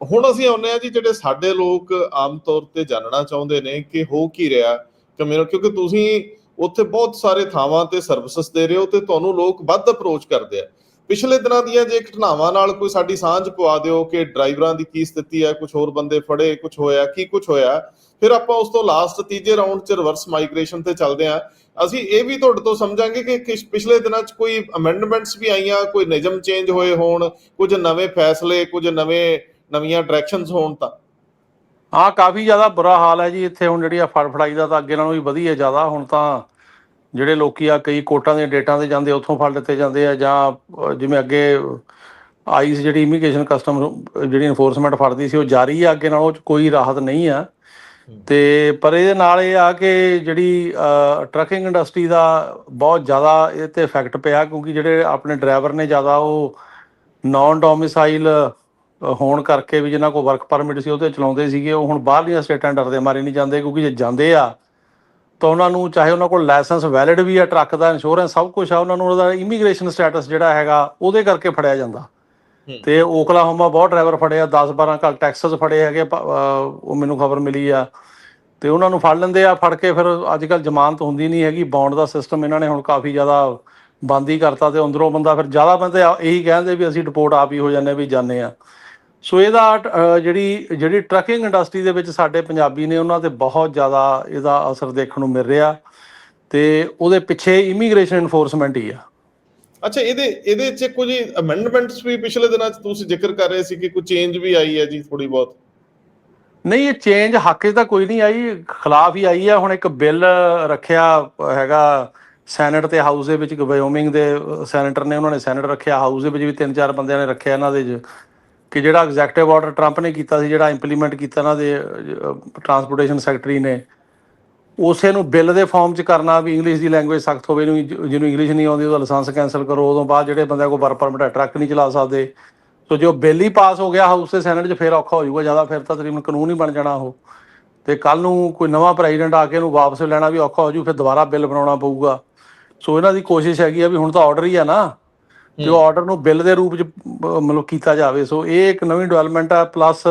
ਹੁਣ ਅਸੀਂ ਆਉਂਦੇ ਆ ਜੀ ਜਿਹੜੇ ਸਾਡੇ ਲੋਕ ਆਮ ਤੌਰ ਤੇ ਜਾਣਨਾ ਚਾਹੁੰਦੇ ਨੇ ਕਿ ਹੋ ਕੀ ਰਿਹਾ ਕਮਿਊਨ ਕਿਉਂਕਿ ਤੁਸੀਂ ਉੱਥੇ ਬਹੁਤ ਸਾਰੇ ਥਾਵਾਂ ਤੇ ਸਰਵਿਸਿਜ਼ ਦੇ ਰਹੇ ਹੋ ਤੇ ਤੁਹਾਨੂੰ ਲੋਕ ਵੱਧ ਅਪਰੋਚ ਕਰਦੇ ਆ। ਪਿਛਲੇ ਦਿਨਾਂ ਦੀਆਂ ਜੇ ਘਟਨਾਵਾਂ ਨਾਲ ਕੋਈ ਸਾਡੀ ਸਾਂਝ ਪਵਾ ਦਿਓ ਕਿ ਡਰਾਈਵਰਾਂ ਦੀ ਕੀ ਸਥਿਤੀ ਹੈ ਕੁਝ ਹੋਰ ਬੰਦੇ ਫੜੇ ਕੁਝ ਹੋਇਆ, ਕੀ ਕੁਝ ਹੋਇਆ, ਫਿਰ ਆਪਾਂ ਉਸ ਤੋਂ ਲਾਸਟ ਤੀਜੇ ਰਾਉਂਡ 'ਚ ਰਿਵਰਸ ਮਾਈਗ੍ਰੇਸ਼ਨ ਤੇ ਚੱਲਦੇ ਆ ਅਸੀਂ ਇਹ ਵੀ ਤੁਹਾਡੇ ਤੋਂ ਸਮਝਾਂਗੇ ਕਿ ਕਿਸ ਪਿਛਲੇ ਦਿਨਾਂ 'ਚ ਕੋਈ ਅਮੈਂਡਮੈਂਟਸ ਵੀ ਆਈਆਂ, ਕੋਈ ਨਿਯਮ ਚੇਂਜ ਹੋਏ ਹੋਣ, ਕੁਝ ਨਵੇਂ ਫੈਸਲੇ, ਕੁਝ ਨਵੇਂ ਨਵੀਆਂ ਡਾਇਰੈਕਸ਼ਨਸ ਹੋਣ ਤਾਂ। ਹਾਂ, ਕਾਫੀ ਜ਼ਿਆਦਾ ਬੁਰਾ ਹਾਲ ਹੈ ਜੀ ਇੱਥੇ ਹੁਣ ਜਿਹੜੀ ਆ ਫੜਫੜਾਈ ਦਾ ਤਾਂ ਅੱਗੇ ਨਾਲੋਂ ਵੀ ਵਧੀਆ ਜ਼ਿਆਦਾ। ਹੁਣ ਤਾਂ ਜਿਹੜੇ ਲੋਕੀ ਆ ਕਈ ਕੋਟਾਂ ਦੇ ਡੇਟਾਂ ਤੇ ਜਾਂਦੇ ਉੱਥੋਂ ਫੜ ਲਿੱਤੇ ਜਾਂਦੇ ਆ ਜਾਂ ਜਿਵੇਂ ਅੱਗੇ ਆਈਸ ਜਿਹੜੀ ਇਮੀਗ੍ਰੇਸ਼ਨ ਕਸਟਮ ਜਿਹੜੀ ਇਨਫੋਰਸਮੈਂਟ ਫੜਦੀ ਸੀ ਉਹ ਜਾਰੀ ਆ, ਅੱਗੇ ਨਾਲੋਂ ਉਹ 'ਚ ਕੋਈ ਰਾਹਤ ਨਹੀਂ ਆ। ਤੇ ਪਰ ਇਹਦੇ ਨਾਲ ਇਹ ਆ ਕਿ ਜਿਹੜੀ ਟਰੱਕਿੰਗ ਇੰਡਸਟਰੀ ਦਾ ਬਹੁਤ ਜ਼ਿਆਦਾ ਇਹ ਤੇ ਇਫੈਕਟ ਪਿਆ ਕਿਉਂਕਿ ਜਿਹੜੇ ਆਪਣੇ ਡਰਾਈਵਰ ਨੇ ਜ਼ਿਆਦਾ ਉਹ ਨਾਨ ਡੋਮਿਸਾਈਲ ਹੋਣ ਕਰਕੇ ਵੀ ਜਿਨ੍ਹਾਂ ਕੋਲ ਵਰਕ ਪਰਮਿਟ ਸੀ ਉਹ ਤੇ ਚਲਾਉਂਦੇ ਸੀਗੇ ਉਹ ਹੁਣ ਬਾਹਰਲੀਆਂ ਸਟੇਟਾਂ ਡਰਦੇ ਮਾਰੇ ਨਹੀਂ ਜਾਂਦੇ ਕਿਉਂਕਿ ਜੇ ਜਾਂਦੇ ਆ ਤਾਂ ਉਹਨਾਂ ਨੂੰ ਚਾਹੇ ਉਹਨਾਂ ਕੋਲ ਲਾਇਸੈਂਸ ਵੈਲਿਡ ਵੀ ਆ ਟਰੱਕ ਦਾ ਇੰਸ਼ੋਰੈਂਸ ਸਭ ਕੁਝ ਆ ਉਹਨਾਂ ਨੂੰ ਉਹਦਾ ਇਮੀਗ੍ਰੇਸ਼ਨ ਸਟੇਟਸ ਜਿਹੜਾ ਹੈਗਾ ਉਹਦੇ ਕਰਕੇ ਫੜਿਆ ਜਾਂਦਾ। ਤੇ ਓਕਲਾਹੋਮਾ ਬਹੁਤ ਡਰਾਈਵਰ ਫੜੇ ਆ 10 12 ਘਲ ਟੈਕਸਸ ਫੜੇ ਹੈਗੇ ਉਹ ਮੈਨੂੰ ਖਬਰ ਮਿਲੀ ਆ। ਤੇ ਉਹਨਾਂ ਨੂੰ ਫੜ ਲੈਂਦੇ ਆ ਫੜ ਕੇ ਫਿਰ ਅੱਜ ਕੱਲ ਜ਼ਮਾਨਤ ਹੁੰਦੀ ਨਹੀਂ ਹੈਗੀ ਬੌਂਡ ਦਾ ਸਿਸਟਮ ਇਹਨਾਂ ਨੇ ਹੁਣ ਕਾਫੀ ਜ਼ਿਆਦਾ ਬੰਦ ਹੀ ਕਰਤਾ ਤੇ ਅੰਦਰੋਂ ਬੰਦਾ ਫਿਰ ਜ਼ਿਆਦਾ ਬੰਦੇ ਇਹੀ ਕਹਿੰਦੇ ਵੀ ਅਸੀਂ ਰਿਪੋਰਟ ਆਪ ਹੀ ਹੋ ਜਾਂਦੇ ਵੀ ਜਾਂਦੇ ਆ। ਸੋ ਇਹਦਾ ਜਿਹੜੀ ਜਿਹੜੀ ਟਰੱਕਿੰਗ ਇੰਡਸਟਰੀ ਦੇ ਵਿੱਚ ਸਾਡੇ ਪੰਜਾਬੀ ਨੇ ਉਹਨਾਂ ਤੇ ਬਹੁਤ ਜ਼ਿਆਦਾ ਇਹਦਾ ਅਸਰ ਦੇਖਣ ਨੂੰ ਮਿਲ ਰਿਹਾ ਤੇ ਉਹਦੇ ਪਿੱਛੇ ਇਮੀਗ੍ਰੇਸ਼ਨ ਇਨਫੋਰਸਮੈਂਟ ਹੀ ਆ। ਅੱਛਾ ਇਹਦੇ ਇਹਦੇ 'ਚ ਕੁਝ ਅਮੈਂਡਮੈਂਟਸ ਵੀ ਪਿਛਲੇ ਦਿਨਾਂ 'ਚ ਤੁਸੀਂ ਜ਼ਿਕਰ ਕਰ ਰਹੇ ਸੀ ਕਿ ਕੋਈ ਚੇਂਜ ਵੀ ਆਈ ਹੈ ਜੀ ਥੋੜੀ ਬਹੁਤ? ਨਹੀਂ ਇਹ ਚੇਂਜ ਹੱਕ 'ਚ ਤਾਂ ਕੋਈ ਨਹੀਂ ਆਈ ਖਿਲਾਫ ਹੀ ਆਈ ਆ। ਹੁਣ ਇੱਕ ਬਿੱਲ ਰੱਖਿਆ ਹੈਗਾ ਸੈਨੇਟ ਤੇ ਹਾਊਸ ਦੇ ਵਿੱਚ ਵਾਇਓਮਿੰਗ ਦੇ ਸੈਨੇਟਰ ਨੇ ਉਹਨਾਂ ਨੇ ਸੈਨੇਟ ਰੱਖਿਆ। ਹਾਊਸ ਦੇ ਵਿੱਚ ਵੀ ਤਿੰਨ ਚਾਰ ਬੰਦਿਆਂ ਨੇ ਰੱਖਿਆ ਇਹਨਾਂ ਦੇ ਕਿ ਜਿਹੜਾ ਐਗਜ਼ੈਕਟਿਵ ਆਰਡਰ ਟਰੰਪ ਨੇ ਕੀਤਾ ਸੀ, ਜਿਹੜਾ ਇੰਪਲੀਮੈਂਟ ਕੀਤਾ ਇਹਨਾਂ ਦੇ ਟਰਾਂਸਪੋਰਟੇਸ਼ਨ ਸੈਕਟਰੀ ਨੇ, ਉਸੇ ਨੂੰ ਬਿੱਲ ਦੇ ਫਾਰਮ 'ਚ ਕਰਨਾ ਵੀ ਇੰਗਲਿਸ਼ ਦੀ ਲੈਂਗੁਏਜ ਸਖਤ ਹੋਵੇ ਨੂੰ ਜਿਹਨੂੰ ਇੰਗਲਿਸ਼ ਨਹੀਂ ਆਉਂਦੀ, ਉਹਦਾ ਲਾਇਸੈਂਸ ਕੈਨਸਲ ਕਰੋ, ਉਦੋਂ ਬਾਅਦ ਜਿਹੜੇ ਬੰਦੇ ਕੋਲ ਵਰਕ ਪਰਮਿਟ ਹੈ ਟਰੱਕ ਨਹੀਂ ਚਲਾ ਸਕਦੇ। ਸੋ ਜੋ ਬਿੱਲ ਹੀ ਪਾਸ ਹੋ ਗਿਆ, ਹਾਊਸ ਦੇ ਸੈਨੇਟ 'ਚ ਫਿਰ ਔਖਾ ਹੋ ਜਾਊਗਾ, ਜ਼ਿਆਦਾ ਫਿਰ ਤਾਂ ਤਕਰੀਬਨ ਕਾਨੂੰਨ ਹੀ ਬਣ ਜਾਣਾ ਉਹ। ਤੇ ਕੱਲ ਨੂੰ ਕੋਈ ਨਵਾਂ ਪ੍ਰੈਜ਼ੀਡੈਂਟ ਆ ਕੇ ਇਹਨੂੰ ਵਾਪਸ ਲੈਣਾ ਵੀ ਔਖਾ ਹੋ ਜੂ ਫਿਰ ਦੁਬਾਰਾ ਬਿੱਲ ਬਣਾਉਣਾ ਪਊਗਾ। ਸੋ ਇਹਨਾਂ ਦੀ ਕੋਸ਼ਿਸ਼ ਹੈਗੀ ਆ ਵੀ ਹੁਣ ਤਾਂ ਆਰਡਰ ਹੀ ਆ ਨਾ। ਉਹ ਆਰਡਰ ਨੂੰ ਬਿੱਲ ਦੇ ਰੂਪ 'ਚ ਮਤਲਬ ਕੀਤਾ ਜਾਵੇ। ਸੋ ਇਹ ਇੱਕ ਨਵੀਂ ਡਿਵੈਲਪਮੈਂਟ ਆ ਪਲੱਸ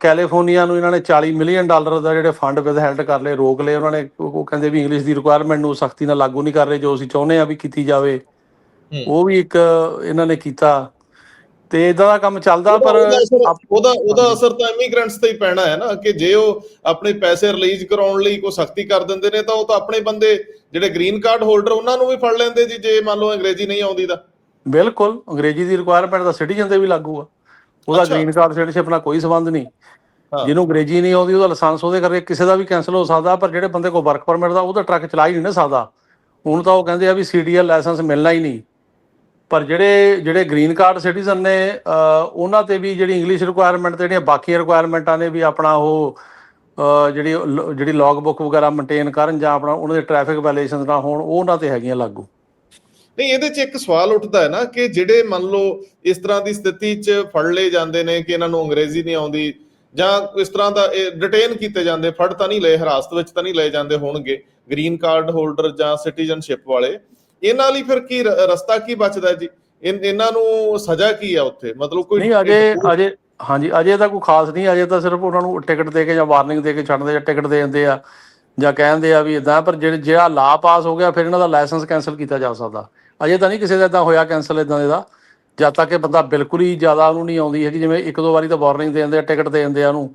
ਕੈਲੀਫੋਰਨੀਆ ਨੂੰ ਇਹਨਾਂ ਨੇ 40 ਮਿਲੀਅਨ ਡਾਲਰ ਦਾ ਜਿਹੜੇ ਫੰਡ ਵਿਦਹੈਲਡ ਕਰ ਲਏ ਰੋਕ ਲਏ। ਉਹਨਾਂ ਨੇ ਉਹ ਕਹਿੰਦੇ ਵੀ ਇੰਗਲਿਸ਼ ਦੀ ਰਿਕੁਆਇਰਮੈਂਟ ਨੂੰ ਸਖਤੀ ਨਾਲ ਲਾਗੂ ਨਹੀਂ ਕਰ ਰਹੇ ਜੋ ਅਸੀਂ ਚਾਹੁੰਦੇ ਆ ਵੀ ਕੀਤੀ ਜਾਵੇ। ਉਹ ਵੀ ਇੱਕ ਇਹਨਾਂ ਨੇ ਕੀਤਾ। ਤੇ ਇਦਾਂ ਦਾ ਕੰਮ ਚੱਲਦਾ ਪਰ ਉਹਦਾ ਉਹਦਾ ਅਸਰ ਤਾਂ ਇਮੀਗ੍ਰੈਂਟਸ ਤੇ ਹੀ ਪੈਣਾ ਹੈ ਨਾ ਕਿ ਜੇ ਉਹ ਆਪਣੇ ਪੈਸੇ ਰਿਲੀਜ਼ ਕਰਾਉਣ ਲਈ ਕੋਈ ਸਖਤੀ ਕਰ ਦਿੰਦੇ ਨੇ ਤਾਂ ਉਹ ਤਾਂ ਆਪਣੇ ਬੰਦੇ ਜਿਹੜੇ ਗ੍ਰੀਨ ਕਾਰਡ ਹੋਲਡਰ ਉਹਨਾਂ ਨੂੰ ਵੀ ਫੜ ਲੈਂਦੇ ਜੀ ਜੇ ਮੰਨ ਲਓ ਅੰਗਰੇਜ਼ੀ ਨਹੀਂ ਆਉਂਦੀ ਤਾਂ। ਬਿਲਕੁਲ ਅੰਗਰੇਜ਼ੀ ਦੀ ਰਿਕੁਆਇਰਮੈਂਟ ਤਾਂ ਸਿਟੀਜ਼ਨ ਤੇ ਵੀ ਲਾਗੂ ਆ। ਉਹਦਾ। ਗ੍ਰੀਨ ਕਾਰਡ ਸਿਟੀਜ਼ਨਸ਼ਿਪ ਨਾਲ ਕੋਈ ਸੰਬੰਧ ਨਹੀਂ। ਜਿਹਨੂੰ ਅੰਗਰੇਜ਼ੀ ਨਹੀਂ ਆਉਂਦੀ ਉਹਦਾ ਲਾਇਸੈਂਸ ਉਹਦੇ ਕਰਕੇ ਕਿਸੇ ਦਾ ਵੀ ਕੈਨਸਲ ਹੋ ਸਕਦਾ ਪਰ ਜਿਹੜੇ ਬੰਦੇ ਕੋਲ ਵਰਕ ਪਰਮਿਟ ਦਾ ਉਹਦਾ ਟਰੱਕ ਚਲਾ ਹੀ ਨਹੀਂ ਨਾ ਸਕਦਾ। ਹੁਣ ਤਾਂ ਉਹ ਕਹਿੰਦੇ ਆ ਵੀ ਸੀਡੀਐਲ ਲਾਇਸੈਂਸ ਮਿਲਣਾ ਹੀ ਨਹੀਂ। ਪਰ ਜਿਹੜੇ ਜਿਹੜੇ ਗ੍ਰੀਨ ਕਾਰਡ ਸਿਟੀਜ਼ਨ ਨੇ ਉਹਨਾਂ ਤੇ ਵੀ ਜਿਹੜੀ ਇੰਗਲਿਸ਼ ਰਿਕੁਆਇਰਮੈਂਟ ਤੇ ਜਿਹੜੀਆਂ ਬਾਕੀ ਰਿਕੁਆਇਰਮੈਂਟਾਂ ਨੇ ਵੀ ਆਪਣਾ ਉਹ ਜਿਹੜੀ ਜਿਹੜੀ ਲੌਗ ਬੁੱਕ ਵਗੈਰਾ ਮੇਨਟੇਨ ਕਰਨ ਜਾਂ ਆਪਣਾ ਉਹਨਾਂ ਦੇ ਟ੍ਰੈਫਿਕ ਵਾਇਲੇਸ਼ਨਸ ਨਾ ਹੋਣ, ਉਹ ਉਹਨਾਂ ਤੇ ਹੈਗੀਆਂ ਲਾਗੂ। ਨਹੀਂ, ਇਹਦੇ 'ਚ ਇੱਕ ਸਵਾਲ ਉੱਠਦਾ ਹੈ ਨਾ ਕਿ ਜਿਹੜੇ ਮੰਨ ਲਓ ਇਸ ਤਰ੍ਹਾਂ ਦੀ ਸਥਿਤੀ 'ਚ ਫੜ ਲਏ ਜਾਂਦੇ ਨੇ ਕਿ ਇਹਨਾਂ ਨੂੰ ਅੰਗਰੇਜ਼ੀ ਨਹੀਂ ਆਉਂਦੀ ਜਾਂ ਇਸ ਤਰ੍ਹਾਂ ਦਾ ਡਿਟੇਨ ਕੀਤੇ ਜਾਂਦੇ, ਫੜ ਤਾਂ ਨਹੀਂ ਲਏ, ਹਿਰਾਸਤ ਵਿੱਚ ਤਾਂ ਨਹੀਂ ਲਏ ਜਾਂਦੇ ਹੋਣਗੇ ਗ੍ਰੀਨ ਕਾਰਡ ਹੋਲਡਰ ਜਾਂ ਸਿਟੀਜ਼ਨਸ਼ਿਪ ਵਾਲੇ। ਇਹਨਾਂ ਲਈ ਫਿਰ ਕੀ ਰਸਤਾ ਕੀ ਬਚਦਾ ਜੀ? ਇਹਨਾਂ ਨੂੰ ਸਜ਼ਾ ਕੀ ਆ ਉੱਥੇ? ਮਤਲਬ ਕੋਈ ਨਹੀਂ ਅਜੇ ਅਜੇ ਹਾਂਜੀ ਅਜੇ ਤਾਂ ਕੋਈ ਖਾਸ ਨਹੀਂ ਅਜੇ ਤਾਂ ਸਿਰਫ ਉਹਨਾਂ ਨੂੰ ਟਿਕਟ ਦੇ ਕੇ ਜਾਂ ਵਾਰਨਿੰਗ ਦੇ ਕੇ ਛੱਡਦੇ ਜਾਂ ਟਿਕਟ ਦੇ ਦਿੰਦੇ ਆ ਜਾਂ ਕਹਿੰਦੇ ਆ ਵੀ ਇਦਾਂ ਪਰ ਜਿਹੜੇ ਜਿਹੜਾ ਲਾ ਪਾਸ ਹੋ ਗਿਆ ਫਿਰ ਇਹਨਾਂ ਦਾ ਲਾਇਸੈਂਸ ਕੈਨਸਲ ਕੀਤਾ ਜਾ ਸਕਦਾ। ਅਜੇ ਤਾਂ ਨਹੀਂ ਕਿਸੇ ਦਾ ਇਦਾਂ ਹੋਇਆ ਕੈਨਸਲ ਇਦਾਂ ਦੇ ਦਾ। ਜਦ ਤੱਕ ਇਹ ਬੰਦਾ ਬਿਲਕੁਲ ਹੀ ਜ਼ਿਆਦਾ ਉਹਨੂੰ ਨਹੀਂ ਆਉਂਦੀ ਹੈਗੀ ਜਿਵੇਂ ਇੱਕ ਦੋ ਵਾਰੀ ਤਾਂ ਵਾਰਨਿੰਗ ਦੇ ਦਿੰਦੇ ਆ ਟਿਕਟ ਦੇ ਦਿੰਦੇ ਆ ਉਹਨੂੰ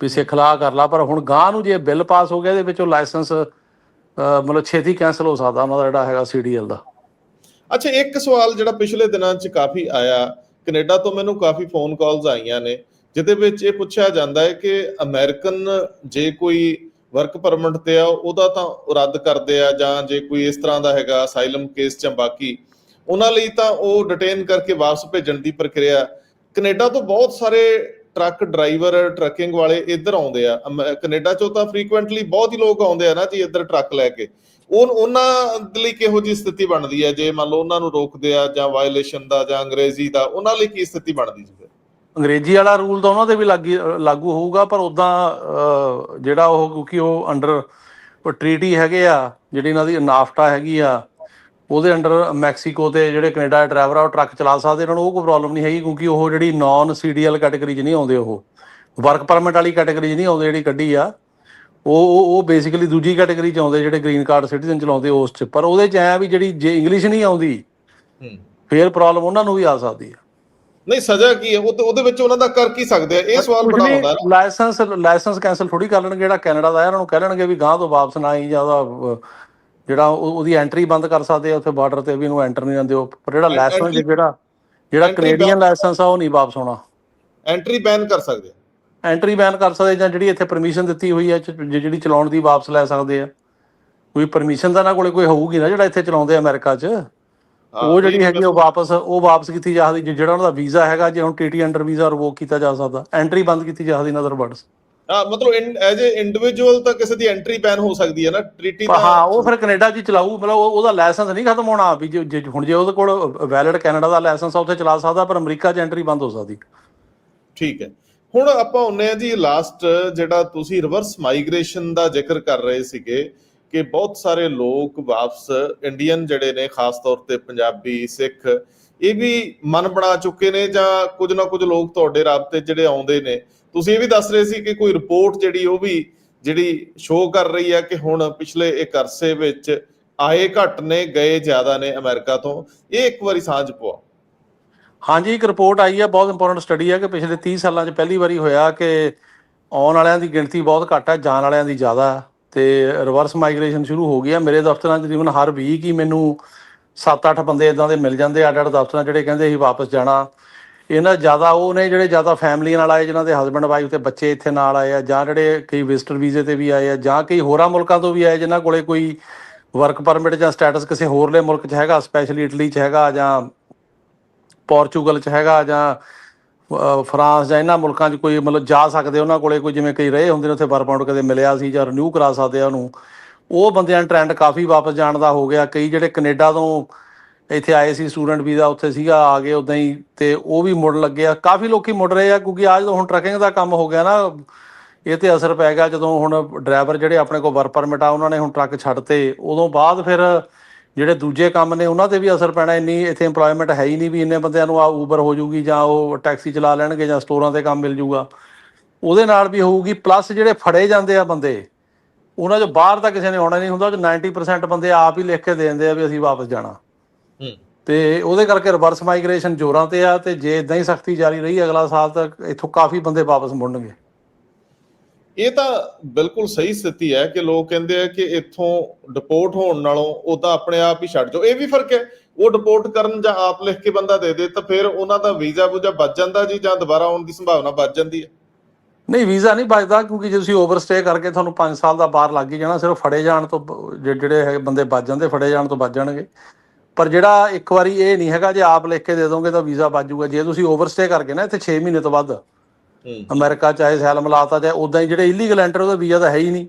ਵੀ ਸਿੱਖ ਲਾ ਕਰ ਲਾ ਪਰ ਹੁਣ ਗਾਂ ਨੂੰ ਜੇ ਬਿੱਲ ਪਾਸ ਹੋ ਗਿਆ ਇਹਦੇ ਵਿੱਚ ਉਹ ਲਾਇਸੈਂਸ ਮਤਲਬ ਛੇਤੀ ਕੈਨਸਲ ਹੋ ਸਕਦਾ ਉਹਨਾਂ ਦਾ ਜਿਹੜਾ ਹੈਗਾ ਸੀਡੀਐਲ ਦਾ। ਅੱਛਾ, ਇੱਕ ਸਵਾਲ ਜਿਹੜਾ ਪਿਛਲੇ ਦਿਨਾਂ 'ਚ ਕਾਫੀ ਆਇਆ, ਕੈਨੇਡਾ ਤੋਂ ਮੈਨੂੰ ਕਾਫੀ ਫੋਨ ਕਾਲਸ ਆਈਆਂ ਨੇ, ਜਿਹਦੇ ਵਿੱਚ ਇਹ ਪੁੱਛਿਆ ਜਾਂਦਾ ਹੈ ਕਿ ਅਮਰੀਕਨ ਜੇ ਕੋਈ ਵਰਕ ਪਰਮਿਟ ਤੇ ਆ, ਉਹਦਾ ਤਾਂ ਰੱਦ ਕਰਦੇ ਆ ਜਾਂ ਜੇ ਕੋਈ ਇਸ ਤਰ੍ਹਾਂ ਦਾ ਹੈਗਾ ਅਸਾਈਲਮ ਕੇਸ ਜਾਂ ਬਾਕੀ, ਉਹਨਾਂ ਲਈ ਤਾਂ ਉਹ ਡਿਟੇਨ ਕਰਕੇ ਵਾਪਸ ਭੇਜਣ ਦੀ ਪ੍ਰਕਿਰਿਆ। ਕੈਨੇਡਾ ਤੋਂ ਬਹੁਤ ਸਾਰੇ ਟਰੱਕ ਡਰਾਈਵਰ, ਟਰੱਕਿੰਗ ਵਾਲੇ ਇੱਧਰ ਆਉਂਦੇ ਆ। ਅਮ- ਕੈਨੇਡਾ ਚੋਂ ਤਾਂ ਫ੍ਰੀਕੁਐਂਟਲੀ ਬਹੁਤ ਹੀ ਲੋਕ ਆਉਂਦੇ ਆ ਨਾ ਜੀ ਇੱਧਰ ਟਰੱਕ ਲੈ ਕੇ। ਉਹ, ਉਹਨਾਂ ਦੇ ਲਈ ਕਿਹੋ ਜੀ ਸਥਿਤੀ ਬਣਦੀ ਹੈ ਜੇ ਮੰਨ ਲਓ ਉਹਨਾਂ ਨੂੰ ਰੋਕਦੇ ਆ ਜਾਂ ਵਾਇਲੇਸ਼ਨ ਦਾ ਜਾਂ ਅੰਗਰੇਜ਼ੀ ਦਾ, ਉਹਨਾਂ ਲਈ ਕੀ ਸਥਿਤੀ ਬਣਦੀ ਜੀ ਅੰਗਰੇਜ਼ੀ ਵਾਲਾ ਰੂਲ ਤਾਂ ਉਹਨਾਂ ਤੇ ਵੀ ਲਾਗੀ, ਲਾਗੂ ਹੋਊਗਾ, ਪਰ ਉਦਾਂ ਜਿਹੜਾ ਉਹ, ਕਿਉਂਕਿ ਉਹ ਅੰਡਰ ਟ੍ਰੀਟੀ ਹੈਗੇ ਆ, ਜਿਹੜੀ ਇਹਨਾਂ ਦੀ ਨਾਫਟਾ ਹੈਗੀ ਆ ਉਹਦੇ ਅੰਡਰ ਮੈਕਸੀਕੋ ਤੇ ਜਿਹੜੇ ਕੈਨੇਡਾ ਦੇ ਡਰਾਈਵਰ ਆ ਉਹ ਟਰੱਕ ਚਲਾ ਸਕਦੇ ਇਹਨਾਂ ਨੂੰ ਉਹ ਕੋਈ ਪ੍ਰੋਬਲਮ ਨਹੀਂ ਹੈਗੀ ਕਿਉਂਕਿ ਉਹ ਜਿਹੜੀ ਨਾਨ ਸੀਡੀਐਲ ਕੈਟਾਗਰੀ 'ਚ ਨਹੀਂ ਆਉਂਦੇ ਉਹ। ਵਰਕ ਪਰਮਿਟ ਵਾਲੀ ਕੈਟਾਗਰੀ 'ਚ ਨਹੀਂ ਆਉਂਦੇ ਜਿਹੜੀ ਕੱਢੀ ਆ। ਉਹ ਉਹ ਉਹ ਬੇਸਿਕਲੀ ਦੂਜੀ ਕੈਟਾਗਰੀ 'ਚ ਆਉਂਦੇ ਜਿਹੜੇ ਗ੍ਰੀਨ ਕਾਰਡ ਸਿਟੀਜ਼ਨ ਚਲਾਉਂਦੇ ਉਸ 'ਚ। ਪਰ ਉਹਦੇ 'ਚ ਐ ਵੀ ਜਿਹੜੀ ਜੇ ਇੰਗਲਿਸ਼ ਨਹੀਂ ਆਉਂਦੀ ਹੂੰ। ਫੇਰ ਪ੍ਰੋਬਲਮ ਉਹਨਾਂ ਨੂੰ ਵੀ ਆ ਸਕਦੀ ਹੈ ਨਹੀਂ ਸਜ਼ਾ ਕੀ ਹੈ ਉਹ ਤੇ ਉਹਦੇ ਵਿੱਚ ਉਹਨਾਂ ਦਾ ਕਰ ਕੀ ਸਕਦੇ ਆ? ਇਹ ਸਵਾਲ ਬੜਾ ਹੁੰਦਾ ਨਾ। ਲਾਇਸੈਂਸ ਲਾਇਸੈਂਸ ਕੈਨਸਲ ਥੋੜੀ ਕਰ ਲੈਣਗੇ ਜਿਹੜਾ ਕੈਨੇਡਾ ਦਾ ਹੈ ਉਹਨਾਂ ਨੂੰ ਕਹਿ ਲੈਣਗੇ ਵੀ ਗਾਂ ਤੋਂ ਵਾਪਸ ਨਾ ਆਈ ਜਾਂ ਉਹਦਾ ਜਿਹੜਾ ਉਹ- ਉਹਦੀ ਐਂਟਰੀ ਬੰਦ ਕਰ ਸਕਦੇ ਆ ਉੱਥੇ ਬਾਰਡਰ ਤੇ ਵੀ ਇਹਨੂੰ ਐਂਟਰ ਨਹੀਂ ਦਿੰਦੇ ਉਹ ਪਰ ਜਿਹੜਾ ਲਾਇਸੈਂਸ ਜਿਹੜਾ ਜਿਹੜਾ ਕੈਨੇਡੀਅਨ ਲਾਇਸੈਂਸ ਆ ਉਹ ਨਹੀਂ ਵਾਪਸ ਹੋਣਾ। ਐਂਟਰੀ ਬੈਨ ਕਰ ਸਕਦੇ ਆ। ਐਂਟਰੀ ਬੈਨ ਕਰ ਸਕਦੇ ਜਾਂ ਜਿਹੜੀ ਇੱਥੇ ਪਰਮਿਸ਼ਨ ਦਿੱਤੀ ਹੋਈ ਹੈ ਜਿਹੜੀ ਚਲਾਉਣ ਦੀ ਵਾਪਸ ਲੈ ਸਕਦੇ ਆ। ਕੋਈ ਪਰਮਿਸ਼ਨ ਤਾਂ ਨਾ ਕੋਲੇ ਕੋਈ ਹੋਊਗੀ ਨਾ ਜਿਹੜਾ ਇੱਥੇ ਚਲਾਉਂਦੇ ਆ ਅਮਰੀਕਾ 'ਚ। ਉਹ ਜਿਹੜੀ ਹੈਗੀ ਉਹ ਵਾਪਸ ਉਹ ਵਾਪਸ ਕੀਤੀ ਜਾ ਸਕਦੀ ਜਿਹੜਾ ਉਹਨਾਂ ਦਾ ਵੀਜ਼ਾ ਹੈਗਾ ਜੇ ਹੁਣ ਟੀਟੀ ਅੰਡਰ ਵੀਜ਼ਾ ਰਿਵੋਕ ਕੀਤਾ ਜਾ ਸਕਦਾ। ਐਂਟਰੀ ਬੰਦ ਕੀਤੀ ਜਾ ਸਕਦੀ ਨਦਰ ਵਰਡਸ ਹਾਂ ਮਤਲਬ ਐਜ਼ ਅ ਇੰਡੀਵਿਜੂਅਲ ਤਾਂ ਕਿਸੇ ਦੀ ਐਂਟਰੀ ਬੈਨ ਹੋ ਸਕਦੀ ਹੈ ਨਾ ਟ੍ਰੀਟੀ ਤਾਂ ਹਾਂ ਉਹ ਫਿਰ ਕੈਨੇਡਾ 'ਚ ਚਲਾਊ ਮਤਲਬ ਉਹ- ਉਹਦਾ ਲਾਇਸੈਂਸ ਨਹੀਂ ਖਤਮ ਹੋਣਾ ਵੀ ਜੇ ਜੇ- ਹੁਣ ਜੇ ਉਹਦੇ ਕੋਲ ਵੈਲਿਡ ਕੈਨੇਡਾ ਦਾ ਲਾਇਸੈਂਸ ਆ ਉੱਥੇ ਚਲਾ ਸਕਦਾ ਪਰ ਅਮਰੀਕਾ 'ਚ ਐਂਟਰੀ ਬੰਦ ਹੋ ਸਕਦੀ। ਠੀਕ ਹੈ। ਹੁਣ ਆਪਾਂ ਹੁੰਨੇ ਆ ਜੀ ਲਾਸਟ ਜਿਹੜਾ ਤੁਸੀਂ ਰਿਵਰਸ ਮਾਈਗ੍ਰੇਸ਼ਨ ਦਾ ਜ਼ਿਕਰ ਕਰ ਰਹੇ ਸੀਗੇ ਕਿ ਬਹੁਤ ਸਾਰੇ ਲੋਕ ਵਾਪਸ ਇੰਡੀਅਨ ਜਿਹੜੇ ਨੇ ਖਾਸ ਤੌਰ ਤੇ ਪੰਜਾਬੀ ਸਿੱਖ ਇਹ ਵੀ ਮਨ ਬਣਾ ਚੁੱਕੇ ਨੇ ਜਾਂ ਕੁਝ ਨਾ ਕੁਝ ਲੋਕ ਤੁਹਾਡੇ ਰਾਬਤੇ ਜਿਹੜੇ ਆਉਂਦੇ ਨੇ। ਤੁਸੀਂ ਇਹ ਵੀ ਦੱਸ ਰਹੇ ਸੀ ਕਿ ਕੋਈ ਰਿਪੋਰਟ ਜਿਹੜੀ ਉਹ ਵੀ ਜਿਹੜੀ ਸ਼ੋਅ ਕਰ ਰਹੀ ਹੈ ਕਿ ਹੁਣ ਪਿਛਲੇ ਇੱਕ ਅਰਸੇ ਵਿੱਚ ਆਏ ਘੱਟ ਨੇ, ਗਏ ਜ਼ਿਆਦਾ ਨੇ ਅਮਰੀਕਾ ਤੋਂ। ਇਹ ਇੱਕ ਵਾਰੀ ਸਾਂਝ ਪਵਾ। ਹਾਂਜੀ, ਇੱਕ ਰਿਪੋਰਟ ਆਈ ਹੈ, ਬਹੁਤ ਇੰਪੋਰਟੈਂਟ ਸਟੱਡੀ ਹੈ ਕਿ ਪਿਛਲੇ 30 ਸਾਲਾਂ 'ਚ ਪਹਿਲੀ ਵਾਰੀ ਹੋਇਆ ਕਿ ਆਉਣ ਵਾਲਿਆਂ ਦੀ ਗਿਣਤੀ ਬਹੁਤ ਘੱਟ ਹੈ, ਜਾਣ ਵਾਲਿਆਂ ਦੀ ਜ਼ਿਆਦਾ ਤੇ ਰਿਵਰਸ ਮਾਈਗ੍ਰੇਸ਼ਨ ਸ਼ੁਰੂ ਹੋ ਗਈ ਹੈ। ਮੇਰੇ ਦਫ਼ਤਰਾਂ 'ਚ ਤਕਰੀਬਨ ਹਰ ਵੀਕ ਹੀ ਮੈਨੂੰ 7-8 ਬੰਦੇ ਇਦਾਂ ਦੇ ਮਿਲ ਜਾਂਦੇ, ਅੱਡ-ਅੱਡ ਦਫ਼ਤਰਾਂ ਜਿਹੜੇ ਕਹਿੰਦੇ ਅਸੀਂ ਵਾਪਸ ਜਾਣਾ। ਇਹਨਾਂ ਜ਼ਿਆਦਾ ਉਹ ਨੇ ਜਿਹੜੇ ਜ਼ਿਆਦਾ ਫੈਮਲੀ ਨਾਲ ਆਏ, ਜਿਨ੍ਹਾਂ ਦੇ ਹਸਬੰਡ ਵਾਈਫ ਤੇ ਬੱਚੇ ਇੱਥੇ ਨਾਲ ਆਏ ਆ, ਜਾਂ ਜਿਹੜੇ ਕਈ ਵਿਜ਼ਟਰ ਵੀਜ਼ੇ ਤੇ ਵੀ ਆਏ ਆ, ਜਾਂ ਕਈ ਹੋਰਾਂ ਮੁਲਕਾਂ ਤੋਂ ਵੀ ਆਏ, ਜਿਨ੍ਹਾਂ ਕੋਲੇ ਕੋਈ ਵਰਕ ਪਰਮਿਟ ਜਾਂ ਸਟੇਟਸ ਕਿਸੇ ਹੋਰਲੇ ਮੁਲਕ 'ਚ ਹੈਗਾ ਸਪੈਸ਼ਲੀ ਇਟਲੀ 'ਚ ਹੈਗਾ ਜਾਂ ਪੋਰਚੁਗਲ 'ਚ ਹੈਗਾ ਜਾਂ ਫਰਾਂਸ ਜਾਂ ਇਹਨਾਂ ਮੁਲਕਾਂ 'ਚ ਕੋਈ ਮਤਲਬ ਜਾ ਸਕਦੇ, ਉਹਨਾਂ ਕੋਲੇ ਕੋਈ ਜਿਵੇਂ ਕਈ ਰਹੇ ਹੁੰਦੇ ਨੇ, ਉੱਥੇ ਵਰਕ ਕਦੇ ਮਿਲਿਆ ਸੀ ਜਾਂ ਰਿਨਿਊ ਕਰਾ ਸਕਦੇ ਆ ਉਹਨੂੰ। ਉਹ ਬੰਦਿਆਂ ਦਾ ਟ੍ਰੈਂਡ ਕਾਫੀ ਵਾਪਸ ਜਾਣ ਦਾ ਹੋ ਗਿਆ। ਕਈ ਜਿਹੜੇ ਕੈਨੇਡਾ ਤੋਂ ਇੱਥੇ ਆਏ ਸੀ, ਸਟੂਡੈਂਟ ਵੀਜ਼ਾ ਉੱਥੇ ਸੀਗਾ, ਆ ਗਏ ਉਦਾਂ ਹੀ ਤੇ ਉਹ ਵੀ ਮੁੜ ਲੱਗੇ ਆ। ਕਾਫੀ ਲੋਕੀ ਮੁੜ ਰਹੇ ਆ ਕਿਉਂਕਿ ਅੱਜ ਤੋਂ ਹੁਣ ਟਰੱਕਿੰਗ ਦਾ ਕੰਮ ਹੋ ਗਿਆ ਨਾ, ਇਹ ਤੇ ਅਸਰ ਪੈ ਗਿਆ। ਜਦੋਂ ਹੁਣ ਡਰਾਈਵਰ ਜਿਹੜੇ ਆਪਣੇ ਕੋਲ ਵਰਕ ਪਰਮਿਟ ਆ, ਉਹਨਾਂ ਨੇ ਹੁਣ ਟਰੱਕ ਛੱਡਤੇ, ਉਦੋਂ ਬਾਅਦ ਫਿਰ ਜਿਹੜੇ ਦੂਜੇ ਕੰਮ ਨੇ, ਉਹਨਾਂ ਤੇ ਵੀ ਅਸਰ ਪੈਣਾ। ਇੰਨੀ ਇੱਥੇ EMPLOYMENT ਹੈ ਹੀ ਨਹੀਂ ਵੀ ਇੰਨੇ ਬੰਦਿਆਂ ਨੂੰ ਆ ਊਬਰ ਹੋ ਜੂਗੀ ਜਾਂ ਉਹ ਟੈਕਸੀ ਚਲਾ ਲੈਣਗੇ ਜਾਂ ਸਟੋਰਾਂ ਤੇ ਕੰਮ ਮਿਲ ਜੂਗਾ। ਉਹਦੇ ਨਾਲ ਵੀ ਹੋਊਗੀ ਪਲੱਸ ਜਿਹੜੇ ਫੜੇ ਜਾਂਦੇ ਆ ਬੰਦੇ ਉਹਨਾਂ 'ਚ ਬਾਹਰ ਤਾਂ ਕਿਸੇ ਨੇ ਆਉਣਾ ਨਹੀਂ ਹੁੰਦਾ ਉਹ 'ਚ 90% ਬੰਦੇ ਆਪ ਹੀ ਲਿਖ ਕੇ ਦੇ ਦਿੰਦੇ ਆ ਵੀ ਅਸੀਂ ਵਾਪਸ ਜਾਣਾ। ਹੂੰ। ਤੇ ਉਹਦੇ ਕਰਕੇ ਰਿਵਰਸ ਮਾਈਗ੍ਰੇਸ਼ਨ ਜ਼ੋਰਾਂ ਤੇ ਆ ਤੇ ਜੇ ਇਦਾਂ ਹੀ ਸਖਤੀ ਜਾਰੀ ਰਹੀ ਅਗਲਾ ਸਾਲ ਤੱਕ ਇੱਥੋਂ ਕਾਫੀ ਬੰਦੇ ਵਾਪਸ ਮੁੜਨਗੇ। ਇਹ ਤਾਂ ਬਿਲਕੁਲ ਸਹੀ ਸਥਿਤੀ ਹੈ ਕਿ ਲੋਕ ਕਹਿੰਦੇ ਆ ਕਿ ਇੱਥੋਂ ਡਿਪੋਰਟ ਹੋਣ ਨਾਲੋਂ ਉਹ ਤਾਂ ਆਪਣੇ ਆਪ ਹੀ ਛੱਡ ਜਾਓ। ਇਹ ਵੀ ਫ਼ਰਕ ਹੈ ਉਹ ਡਿਪੋਰਟ ਕਰਨ ਜਾਂ ਆਪ ਲਿਖ ਕੇ ਬੰਦਾ ਦੇ ਦੇ ਤਾਂ ਫਿਰ ਉਹਨਾਂ ਦਾ ਵੀਜ਼ਾ ਵੂਜਾ ਬਚ ਜਾਂਦਾ ਜੀ ਜਾਂ ਦੁਬਾਰਾ ਆਉਣ ਦੀ ਸੰਭਾਵਨਾ ਬਚ ਜਾਂਦੀ ਹੈ। ਨਹੀਂ ਵੀਜ਼ਾ ਨਹੀਂ ਬਚਦਾ ਕਿਉਂਕਿ ਜੇ ਤੁਸੀਂ ਓਵਰਸਟੇ ਕਰਕੇ ਤੁਹਾਨੂੰ 5 ਸਾਲ ਦਾ ਬਾਹਰ ਲੱਗ ਹੀ ਜਾਣਾ ਸਿਰਫ ਫੜੇ ਜਾਣ ਤੋਂ ਜਿਹੜੇ ਹੈ ਬੰਦੇ ਬਚ ਜਾਂਦੇ ਫੜੇ ਜਾਣ ਤੋਂ ਬਚ ਜਾਣਗੇ। ਪਰ ਜਿਹੜਾ ਇੱਕ ਵਾਰੀ ਇਹ ਨਹੀਂ ਹੈਗਾ ਜੇ ਆਪ ਲਿਖ ਕੇ ਦੇ ਦੋਗੇ ਤਾਂ ਵੀਜ਼ਾ ਬਚ ਜਾਊਗਾ। ਜੇ ਤੁਸੀਂ ਓਵਰਸਟੇ ਕਰਕੇ ਨਾ ਇੱਥੇ 6 ਮਹੀਨੇ ਤੋਂ ਵੱਧ ਅਮਰੀਕਾ ਚਾਹੇ ਸੈਲਮ ਲਾਤਾ ਚਾਹੇ ਉਦਾਂ ਹੀ ਜਿਹੜੇ ਇਲੀਗਲ ਐਂਟਰ ਉਹਦਾ ਵੀਜ਼ਾ ਤਾਂ ਹੈ ਹੀ ਨਹੀਂ।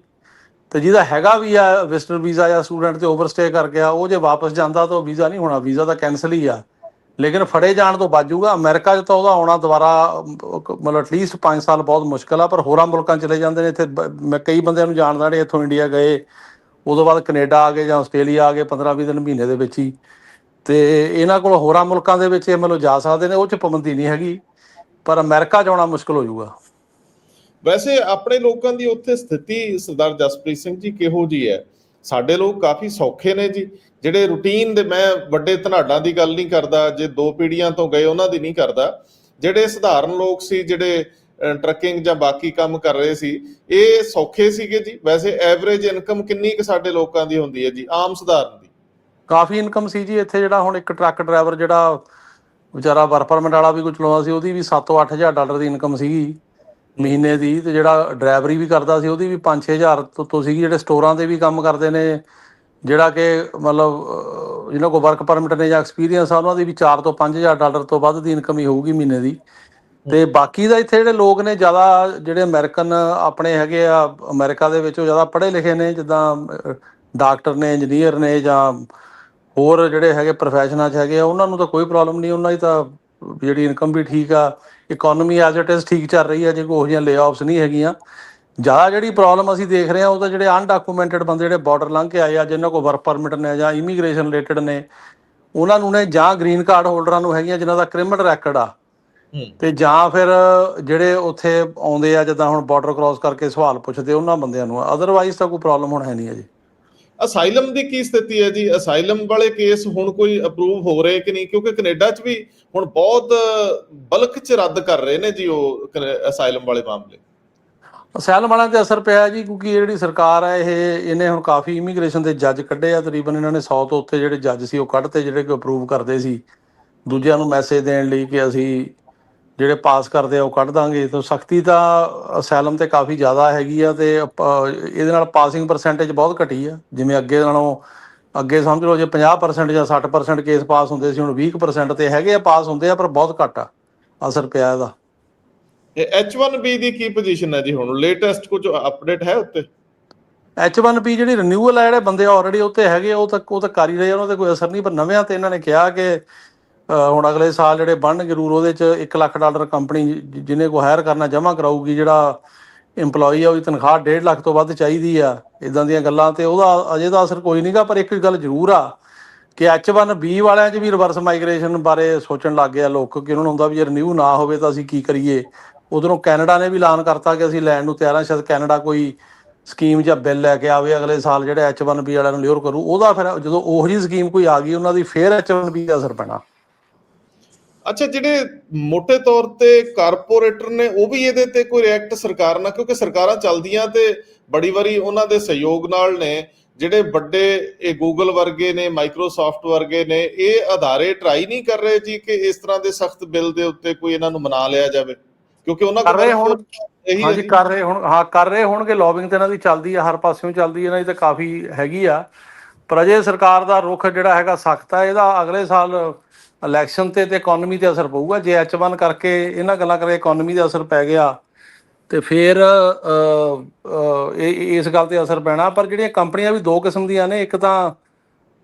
ਤੇ ਜਿਹਦਾ ਹੈਗਾ ਵੀ ਆ ਵਿਜ਼ਟਰ ਵੀਜ਼ਾ ਜਾਂ ਸਟੂਡੈਂਟ ਤੇ ਓਵਰਸਟੇ ਕਰ ਗਿਆ ਉਹ ਜੇ ਵਾਪਸ ਜਾਂਦਾ ਤਾਂ ਉਹ ਵੀਜ਼ਾ ਨਹੀਂ ਹੋਣਾ। ਵੀਜ਼ਾ ਤਾਂ ਕੈਨਸਲ ਹੀ ਆ। ਲੇਕਿਨ ਫੜੇ ਜਾਣ ਤੋਂ ਬਚ ਜਾਊਗਾ ਅਮਰੀਕਾ 'ਚ ਤਾਂ ਉਹਦਾ ਆਉਣਾ ਦੁਬਾਰਾ, ਮਤਲਬ ਐਟਲੀਸਟ 5 ਸਾਲ ਬਹੁਤ ਮੁਸ਼ਕਲ ਆ, ਪਰ ਹੋਰਾਂ ਮੁਲਕਾਂ ਚਲੇ ਜਾਂਦੇ ਨੇ। ਇੱਥੇ ਮੈਂ ਕਈ ਬੰਦਿਆਂ ਨੂੰ ਜਾਣਦਾ ਜਿਹੜੇ ਇੱਥੋਂ ਇੰਡੀਆ ਗਏ, ਉਦੋਂ ਬਾਅਦ ਕੈਨੇਡਾ ਆ ਗਏ ਜਾਂ ਆਸਟ੍ਰੇਲੀਆ ਆ ਗਏ 15-20 ਦਿਨ ਮਹੀਨੇ ਦੇ ਵਿੱਚ ਹੀ। ਤੇ ਇਹਨਾਂ ਕੋਲ ਹੋਰਾਂ ਮੁਲਕਾਂ ਦੇ ਵਿੱਚ ਇਹ ਮਤਲਬ ਜਾ ਸਕਦੇ ਨੇ, ਉਹ 'ਚ ਪਾਬੰਦੀ ਨਹੀਂ ਹੈਗੀ, ਪਰ ਅਮਰੀਕਾ 'ਚ ਆਉਣਾ ਮੁਸ਼ਕਲ ਹੋ ਜਾਊਗਾ ਵੈਸੇ ਆਪਣੇ ਲੋਕਾਂ ਦੀ ਉੱਥੇ ਸਥਿਤੀ ਸਰਦਾਰ ਜਸਪ੍ਰੀਤ ਸਿੰਘ ਜੀ ਕਿਹੋ ਜੀ ਹੈ? ਸਾਡੇ ਲੋਕ ਕਾਫੀ ਸੌਖੇ ਨੇ ਜੀ। ਜਿਹੜੇ ਰੂਟੀਨ ਦੇ ਮੈਂ ਵੱਡੇ ਧਨਾਡਾਂ ਦੀ ਗੱਲ ਨਹੀਂ ਕਰਦਾ, ਜੇ ਦੋ ਪੀੜੀਆਂ ਤੋਂ ਗਏ ਉਹਨਾਂ ਦੀ ਨਹੀਂ ਕਰਦਾ। ਜਿਹੜੇ ਸਧਾਰਨ ਲੋਕ ਸੀ, ਜਿਹੜੇ ਟਰੱਕਿੰਗ ਜਾਂ ਬਾਕੀ ਕੰਮ ਕਰ ਰਹੇ ਸੀ, ਇਹ ਸੌਖੇ ਸੀਗੇ ਜੀ। ਵੈਸੇ ਐਵਰੇਜ ਇਨਕਮ ਕਿੰਨੀ ਕੁ ਸਾਡੇ ਲੋਕਾਂ ਦੀ ਹੁੰਦੀ ਹੈ ਜੀ, ਆਮ ਸਧਾਰਨ ਦੀ। ਕਾਫੀ ਇਨਕਮ ਸੀ ਜੀ। ਇੱਥੇ ਜਿਹੜਾ ਹੁਣ ਇੱਕ ਟਰੱਕ ਡਰਾਈਵਰ ਜਿਹੜਾ ਵਿਚਾਰਾ ਵਰਕ ਪਰਮਿਟ ਵਾਲਾ ਵੀ ਕੋਈ ਚਲਾਉਂਦਾ ਸੀ, ਉਹਦੀ ਵੀ 7 ਤੋਂ 8000 ਡਾਲਰ ਦੀ ਇਨਕਮ ਸੀਗੀ। ਮਹੀਨੇ ਦੀ ਤੇ ਜਿਹੜਾ ਡਰਾਈਵਰੀ ਵੀ ਕਰਦਾ ਸੀ ਉਹਦੀ ਵੀ 5-6000 ਤੋਂ ਤੋਂ ਸੀਗੀ ਜਿਹੜੇ ਸਟੋਰਾਂ ਤੇ ਵੀ ਕੰਮ ਕਰਦੇ ਨੇ। ਜਿਹੜਾ ਕਿ ਮਤਲਬ ਜਿਹਨਾਂ ਕੋਲ ਵਰਕ ਪਰਮਿਟ ਨੇ ਜਾਂ ਐਕਸਪੀਰੀਅੰਸ ਆ ਉਹਨਾਂ ਦੀ ਵੀ 4 ਤੋਂ 5000 ਡਾਲਰ ਤੋਂ ਵੱਧ ਦੀ ਇਨਕਮ ਹੀ ਹੋਊਗੀ ਮਹੀਨੇ ਦੀ। ਤੇ ਬਾਕੀ ਦਾ ਇੱਥੇ ਜਿਹੜੇ ਲੋਕ ਨੇ ਜ਼ਿਆਦਾ ਜਿਹੜੇ ਅਮਰੀਕਨ ਆਪਣੇ ਹੈਗੇ ਆ ਅਮਰੀਕਾ ਦੇ ਵਿੱਚ ਉਹ ਜ਼ਿਆਦਾ ਪੜ੍ਹੇ ਲਿਖੇ ਨੇ ਜਿੱਦਾਂ ਡਾਕਟਰ ਨੇ ਇੰਜੀਨੀਅਰ ਨੇ ਜਾਂ ਹੋਰ ਜਿਹੜੇ ਹੈਗੇ ਪ੍ਰੋਫੈਸ਼ਨਾਂ 'ਚ ਹੈਗੇ ਆ ਉਹਨਾਂ ਨੂੰ ਤਾਂ ਕੋਈ ਪ੍ਰੋਬਲਮ ਨਹੀਂ ਉਹਨਾਂ ਦੀ ਤਾਂ ਜਿਹੜੀ ਇਨਕਮ ਵੀ ਠੀਕ ਆ। ਇਕਨੋਮੀ ਐਜ਼ ਇਟ ਇਜ਼ ਠੀਕ ਚੱਲ ਰਹੀ ਹੈ ਜੇ ਕੋਈ ਉਹ ਜਿਹੀਆਂ ਲੇ-ਆਫਸ ਨਹੀਂ ਹੈਗੀਆਂ। ਜ਼ਿਆਦਾ ਜਿਹੜੀ ਪ੍ਰੋਬਲਮ ਅਸੀਂ ਦੇਖ ਰਹੇ ਹਾਂ ਉਹ ਤਾਂ ਜਿਹੜੇ ਅਨਡਾਕੂਮੈਂਟਡ ਬੰਦੇ ਜਿਹੜੇ ਬਾਰਡਰ ਲੰਘ ਕੇ ਆਏ ਆ ਜਿਨ੍ਹਾਂ ਕੋਲ ਵਰਕ ਪਰਮਿਟ ਨੇ ਜਾਂ ਇਮੀਗ੍ਰੇਸ਼ਨ ਰਿਲੇਟਡ ਨੇ ਉਹਨਾਂ ਨੂੰ ਨੇ ਜਾਂ ਗ੍ਰੀਨ ਕਾਰਡ ਹੋਲਡਰਾਂ ਨੂੰ ਹੈਗੀਆਂ ਜਿਨ੍ਹਾਂ ਦਾ ਕ੍ਰਿਮੀਨਲ ਰੈਕੋਰਡ ਆ। ਤੇ ਜਾਂ ਫਿਰ ਜਿਹੜੇ ਉੱਥੇ ਆਉਂਦੇ ਆ ਜਿੱਦਾਂ ਹੁਣ ਬਾਰਡਰ ਕ੍ਰਾਸ ਕਰਕੇ ਸਵਾਲ ਪੁੱਛਦੇ ਉਹਨਾਂ ਬੰਦਿਆਂ ਨੂੰ ਅਦਰਵਾਈਜ਼ ਤਾਂ ਕੋਈ ਪ੍ਰੋਬਲਮ ਹੁਣ ਹੈ ਨਹੀਂ ਹੈ ਜੀ ਅਸਾਈਲਮ ਦੀ ਕੀ ਸਥਿਤੀ ਹੈ ਜੀ? ਅਸਾਈਲਮ ਵਾਲੇ ਕੇਸ ਹੁਣ ਕੋਈ ਅਪਰੂਵ ਹੋ ਰਹੇ ਕਿ ਨਹੀਂ? ਕਿਉਂਕਿ ਕੈਨੇਡਾ 'ਚ ਵੀ ਹੁਣ ਬਹੁਤ ਬਲਕ 'ਚ ਰੱਦ ਕਰ ਰਹੇ ਨੇ ਜੀ ਉਹ ਅਸਾਈਲਮ ਵਾਲੇ ਮਾਮਲੇ। ਅਸੈਲਮ ਵਾਲਿਆਂ ਤੇ ਅਸਰ ਪਿਆ ਜੀ ਕਿਉਂਕਿ ਜਿਹੜੀ ਸਰਕਾਰ ਹੈ, ਇਹ, ਇਹਨੇ ਹੁਣ ਕਾਫੀ ਇਮੀਗ੍ਰੇਸ਼ਨ ਦੇ ਜੱਜ ਕੱਢੇ ਆ। ਤਕਰੀਬਨ ਇਹਨਾਂ ਨੇ 100 ਤੋਂ ਉੱਤੇ ਜਿਹੜੇ ਜੱਜ ਸੀ, ਉਹ ਕੱਢਤੇ, ਜਿਹੜੇ ਕਿ ਅਪਰੂਵ ਕਰਦੇ ਸੀ। ਦੂਜਿਆਂ ਨੂੰ ਮੈਸੇਜ ਦੇਣ ਲਈ ਕਿ ਅਸੀਂ ਜਿਹੜੇ ਪਾਸ ਕਰਦੇ ਆ ਉਹ ਕੱਢ ਦਾਂਗੇ। ਤਾਂ ਸਖਤੀ ਤਾਂ ਅਸੈਲਮ ਤੇ ਕਾਫੀ ਜ਼ਿਆਦਾ ਹੈਗੀ ਆ ਤੇ ਇਹਦੇ ਨਾਲ ਪਾਸਿੰਗ ਪਰਸੈਂਟੇਜ ਬਹੁਤ ਘਟੀ ਆ। ਜਿਵੇਂ ਅੱਗੇ ਨਾਲੋਂ ਅੱਗੇ ਸਮਝ ਲਓ ਜੇ 50% ਜਾਂ 60% ਕੇਸ ਪਾਸ ਹੁੰਦੇ ਸੀ ਹੁਣ 20% ਤੇ ਹੈਗੇ ਆ ਪਾਸ ਹੁੰਦੇ ਆ ਪਰ ਬਹੁਤ ਘੱਟ ਆ ਅਸਰ ਪਿਆ ਇਹਦਾ। ਇਹ H1B ਦੀ ਕੀ ਪੋਜੀਸ਼ਨ ਹੈ ਜੀ ਹੁਣ? ਲੇਟੈਸਟ ਕੁਝ ਅਪਡੇਟ ਹੈ ਉੱਤੇ? H1B ਜਿਹੜੀ ਰਿਨਿਊਅਲ ਹੈ ਜਿਹੜੇ ਬੰਦੇ ਆਲਰੇਡੀ ਉੱਤੇ ਹੈਗੇ ਆ, ਉਹ ਤਾਂ ਉਹ ਤਾਂ ਕਰ ਹੀ ਰਹੇ ਆ, ਉਹਨਾਂ ਤੇ ਕੋਈ ਅਸਰ ਨਹੀਂ ਪਰ ਨਵਿਆਂ ਤੇ ਇਹਨਾਂ ਨੇ ਕਿਹਾ ਕਿ ਹੁਣ ਅਗਲੇ ਸਾਲ ਜਿਹੜੇ ਬਣਨ, ਜ਼ਰੂਰ ਉਹਦੇ ਚ 1 ਲੱਖ ਡਾਲਰ ਕੰਪਨੀ ਜਿਹਨੇ ਕੋ ਹਾਇਰ ਕਰਨਾ ਜਮ੍ਹਾਂ ਕਰਾਊਗੀ, ਜਿਹੜਾ EMPLOYE ਆ, ਉਹਦੀ ਤਨਖਾਹ 1.5 ਲੱਖ ਤੋਂ ਵੱਧ ਚਾਹੀਦੀ ਆ ਇਦਾਂ ਦੀਆਂ ਗੱਲਾਂ ਤੇ ਉਹਦਾ ਅਜੇ ਦਾ ਅਸਰ ਕੋਈ ਨਹੀਂਗਾ ਪਰ ਇੱਕ ਗੱਲ ਜ਼ਰੂਰ ਆ ਕਿ H1B ਵਾਲਿਆਂ 'ਚ ਵੀ ਰਿਵਰਸ ਮਾਈਗ੍ਰੇਸ਼ਨ ਬਾਰੇ ਸੋਚਣ ਲੱਗ ਗਏ ਆ ਲੋਕ ਕਿ ਉਹਨਾਂ ਨੂੰ ਹੁੰਦਾ ਵੀ ਜੇ ਰਿਨਿਊ ਨਾ ਹੋਵੇ ਤਾਂ ਅਸੀਂ ਕੀ ਕਰੀਏ। ਉਧਰੋਂ ਕੈਨੇਡਾ ਨੇ ਵੀ ਐਲਾਨ ਕਰਤਾ ਕਿ ਅਸੀਂ ਲੈਣ ਨੂੰ ਤਿਆਰ ਹਾਂ ਸ਼ਾਇਦ ਕੈਨੇਡਾ ਕੋਈ ਸਕੀਮ ਜਾਂ ਬਿੱਲ ਲੈ ਕੇ ਆਵੇ, ਅਗਲੇ ਸਾਲ ਜਿਹੜੇ H1B ਵਾਲਿਆਂ ਨੂੰ ਲਿਓਰ ਕਰੂ, ਉਹਦਾ ਫਿਰ ਜਦੋਂ ਉਹੋ ਜਿਹੀ ਸਕੀਮ ਕੋਈ ਆ ਗਈ, ਉਹਨਾਂ ਦੀ ਫੇਰ H1B ਦਾ ਅਸਰ ਪੈਣਾ। ਅੱਛਾ ਜਿਹੜੇ ਮੋٹے ਤੌਰ ਤੇ ਕਾਰਪੋਰੇਟਰ ਨੇ ਉਹ ਵੀ ਇਹਦੇ ਤੇ ਕੋਈ ਰਿਐਕਟ ਸਰਕਾਰ ਨਾਲ? ਕਿਉਂਕਿ ਸਰਕਾਰਾਂ ਚੱਲਦੀਆਂ ਤੇ ਬੜੀ ਵਾਰੀ ਉਹਨਾਂ ਦੇ ਸਹਿਯੋਗ ਨਾਲ ਨੇ ਜਿਹੜੇ ਵੱਡੇ ਇਹ ਗੂਗਲ ਵਰਗੇ ਨੇ ਮਾਈਕਰੋਸਾਫਟ ਵਰਗੇ ਨੇ ਇਹ ਅਧਾਰੇ ਟਰਾਈ ਨਹੀਂ ਕਰ ਰਹੇ ਜੀ ਕਿ ਇਸ ਤਰ੍ਹਾਂ ਦੇ ਸਖਤ ਬਿੱਲ ਦੇ ਉੱਤੇ ਕੋਈ ਇਹਨਾਂ ਨੂੰ ਮਨਾ ਲਿਆ ਜਾਵੇ? ਕਿਉਂਕਿ ਉਹਨਾਂ ਕਰ ਰਹੇ ਹੁਣ ਇਹੀ ਹੈ ਹਾਂਜੀ ਜੀ। ਕਰ ਰਹੇ ਹੁਣ ਹਾਂ ਕਰ ਰਹੇ ਹੋਣਗੇ। ਲੌਬਿੰਗ ਤੇ ਇਹਨਾਂ ਦੀ ਚੱਲਦੀ ਆ ਹਰ ਪਾਸਿਓਂ ਚੱਲਦੀ ਇਹਨਾਂ ਦੀ ਤਾਂ ਕਾਫੀ ਹੈਗੀ ਆ। ਪਰ ਅਜੇ ਸਰਕਾਰ ਦਾ ਰੁਖ ਜਿਹੜਾ ਹੈਗਾ ਸਖਤ ਆ ਇਹਦਾ ਅਗਲੇ ਸਾਲ ਇਲੈਕਸ਼ਨ ਤੇ ਤੇ ਇਕਨੋਮੀ ਤੇ ਅਸਰ ਪਊਗਾ। ਜੇ H1 ਕਰਕੇ ਇਹਨਾਂ ਗੱਲਾਂ ਕਰਕੇ ਇਕਨੋਮੀ ਤੇ ਅਸਰ ਪੈ ਗਿਆ ਤੇ ਫਿਰ ਇਸ ਗੱਲ ਤੇ ਅਸਰ ਪੈਣਾ। ਪਰ ਜਿਹੜੀਆਂ ਕੰਪਨੀਆਂ ਵੀ ਦੋ ਕਿਸਮ ਦੀਆਂ ਨੇ ਇੱਕ ਤਾਂ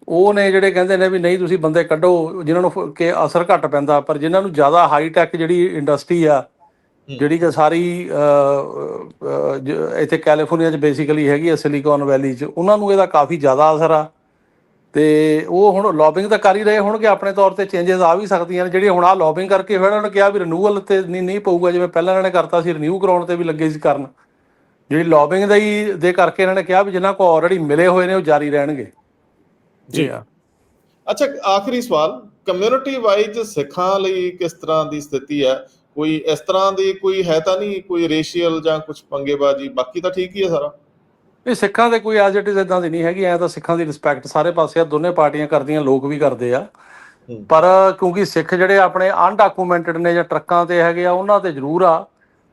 ਉਹ ਨੇ ਜਿਹੜੇ ਕਹਿੰਦੇ ਨੇ ਵੀ ਨਹੀਂ ਤੁਸੀਂ ਬੰਦੇ ਕੱਢੋ ਜਿਨ੍ਹਾਂ ਨੂੰ ਕਿ ਅਸਰ ਘੱਟ ਪੈਂਦਾ। ਪਰ ਜਿਨ੍ਹਾਂ ਨੂੰ ਜ਼ਿਆਦਾ ਹਾਈ ਟੈਕ ਜਿਹੜੀ ਇੰਡਸਟਰੀ ਆ ਜਿਹੜੀ ਕਿ ਸਾਰੀ ਇੱਥੇ ਕੈਲੀਫੋਰਨੀਆ 'ਚ ਬੇਸਿਕਲੀ ਹੈਗੀ ਹੈ ਸਿਲੀਕਨ ਵੈਲੀ 'ਚ ਉਹਨਾਂ ਨੂੰ ਇਹਦਾ ਕਾਫੀ ਜ਼ਿਆਦਾ ਅਸਰ ਆ। ਤੇ ਉਹ ਹੁਣ ਲੌਬਿੰਗ ਤਾਂ ਕਰ ਹੀ ਰਹੇ ਹੋਣਗੇ ਆਪਣੇ ਤੌਰ ਤੇ ਚੇਂਜਸ ਆ ਵੀ ਸਕਦੀਆਂ ਨੇ ਜਿਹੜੀ ਹੁਣ ਆ ਲੌਬਿੰਗ ਕਰਕੇ ਫਿਰ ਉਹਨਾਂ ਨੇ ਕਿਹਾ ਵੀ ਰਿਨਿਊਅਲ ਤੇ ਨਹੀਂ ਨਹੀਂ ਪਊਗਾ ਜਿਵੇਂ ਪਹਿਲਾਂ ਇਹਨਾਂ ਨੇ ਕਰਤਾ ਸੀ ਰਿਨਿਊ ਕਰਾਉਣ ਤੇ ਵੀ ਲੱਗੇ ਸੀ ਕਰਨ। ਜਿਹੜੀ ਲੌਬਿੰਗ ਦਾ ਹੀ ਦੇ ਕਰਕੇ ਇਹਨਾਂ ਨੇ ਕਿਹਾ ਵੀ ਜਿਨ੍ਹਾਂ ਕੋ ਆਲਰੇਡੀ ਮਿਲੇ ਹੋਏ ਨੇ ਉਹ ਜਾਰੀ ਰਹਿਣਗੇ। ਜੀ। ਆ ਅੱਛਾ ਆਖਰੀ ਸਵਾਲ ਕਮਿਊਨਿਟੀ ਵਾਈਜ਼ ਸਿੱਖਾਂ ਲਈ ਕਿਸ ਤਰ੍ਹਾਂ ਦੀ ਸਥਿਤੀ ਹੈ? ਕੋਈ ਇਸ ਤਰ੍ਹਾਂ ਦੀ ਕੋਈ ਹੈ ਤਾਂ ਨਹੀਂ ਕੋਈ ਰੇਸ਼ੀਅਲ ਜਾਂ ਕੁਝ ਪੰਗੇਬਾਜ਼ੀ ਬਾਕੀ ਤਾਂ ਠੀਕ ਹੀ ਹੈ ਸਾਰਾ? ਇਹ ਸਿੱਖਾਂ ਦੇ ਕੋਈ ਐਜ਼ ਇਟ ਇਜ਼ ਇਦਾਂ ਦੀ ਨਹੀਂ ਹੈਗੀ ਐ ਤਾਂ ਸਿੱਖਾਂ ਦੀ ਰਿਸਪੈਕਟ ਸਾਰੇ ਪਾਸੇ ਆ ਦੋਨੇ ਪਾਰਟੀਆਂ ਕਰਦੀਆਂ ਲੋਕ ਵੀ ਕਰਦੇ ਆ। ਪਰ ਕਿਉਂਕਿ ਸਿੱਖ ਜਿਹੜੇ ਆਪਣੇ ਅਨਡਾਕੂਮੈਂਟਡ ਨੇ ਜਾਂ ਟਰੱਕਾਂ ਤੇ ਹੈਗੇ ਆ ਉਹਨਾਂ ਤੇ ਜ਼ਰੂਰ ਆ।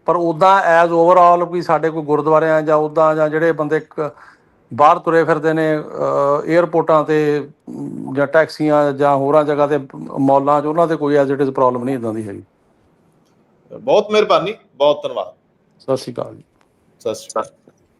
ਪਰ ਉਦਾਂ ਐਜ਼ ਓਵਰਆਲ ਵੀ ਸਾਡੇ ਕੋਈ ਗੁਰਦੁਆਰਿਆਂ ਜਾਂ ਉਦਾਂ ਜਾਂ ਜਿਹੜੇ ਬੰਦੇ ਬਾਹਰ ਤੁਰੇ ਫਿਰਦੇ ਨੇ 에ਅਰਪੋਰਟਾਂ ਤੇ ਜਾਂ ਟੈਕਸੀਆਂ ਜਾਂ ਹੋਰਾਂ ਜਗ੍ਹਾ ਤੇ ਮੌਲਾਂ 'ਚ ਉਹਨਾਂ ਤੇ ਕੋਈ ਐਜ਼ ਇਟ ਇਜ਼ ਪ੍ਰੋਬਲਮ ਨਹੀਂ ਇਦਾਂ ਦੀ ਹੈਗੀ। ਬਹੁਤ ਮਿਹਰਬਾਨੀ ਬਹੁਤ ਧੰਨਵਾਦ। ਸਤਿ ਸ਼੍ਰੀ ਅਕਾਲ ਜੀ। ਸਤਿ ਸ਼੍ਰੀ ਅਕਾਲ।